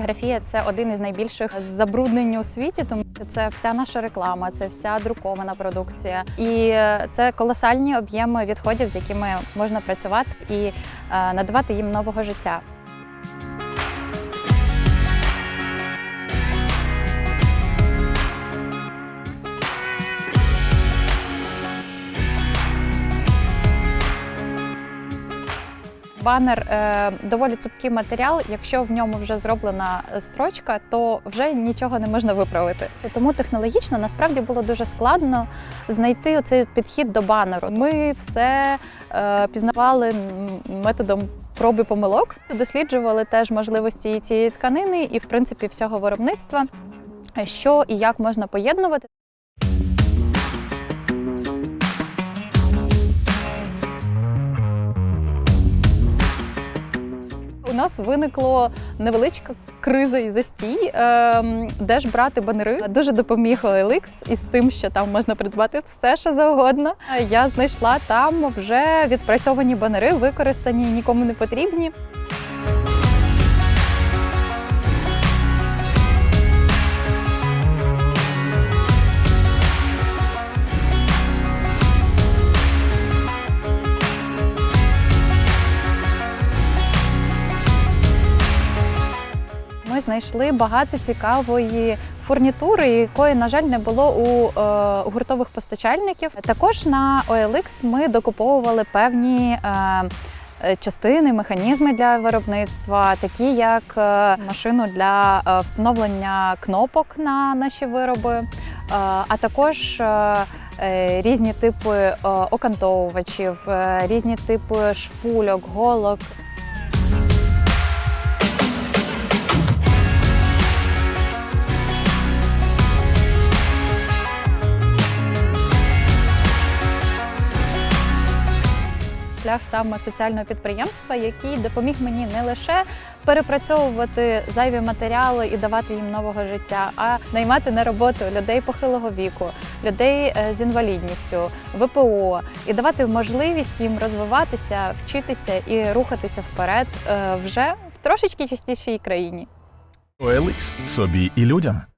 Фотографія це один із найбільших забруднень у світі, тому що це вся наша реклама, це вся друкована продукція, і е, це колосальні об'єми відходів, з якими можна працювати і е, надавати їм нового життя. Банер е, доволі цупкий матеріал. Якщо в ньому вже зроблена е, строчка, то вже нічого не можна виправити. Тому технологічно насправді було дуже складно знайти оцей підхід до банеру. Ми все е, пізнавали методом. Проби помилок досліджували теж можливості цієї тканини і, в принципі, всього виробництва, що і як можна поєднувати. Нас виникло невеличка криза і застій. Ем, де ж брати банери? Дуже допоміг OLX із тим, що там можна придбати все, що завгодно. Я знайшла там вже відпрацьовані банери, використані, нікому не потрібні. Знайшли багато цікавої фурнітури, якої, на жаль, не було у е, гуртових постачальників. Також на OLX ми докуповували певні. Е, е, Частини, механізми для виробництва, такі як машину для встановлення кнопок на наші вироби, а також різні типи окантовувачів, різні типи шпульок, голок, шлях саме соціального підприємства, який допоміг мені не лише перепрацьовувати зайві матеріали і давати їм нового життя, а наймати на роботу людей похилого віку, людей е, з інвалідністю, ВПО і давати можливість їм розвиватися, вчитися і рухатися вперед е, вже в трошечки чистішій країні. OLX – собі і людям.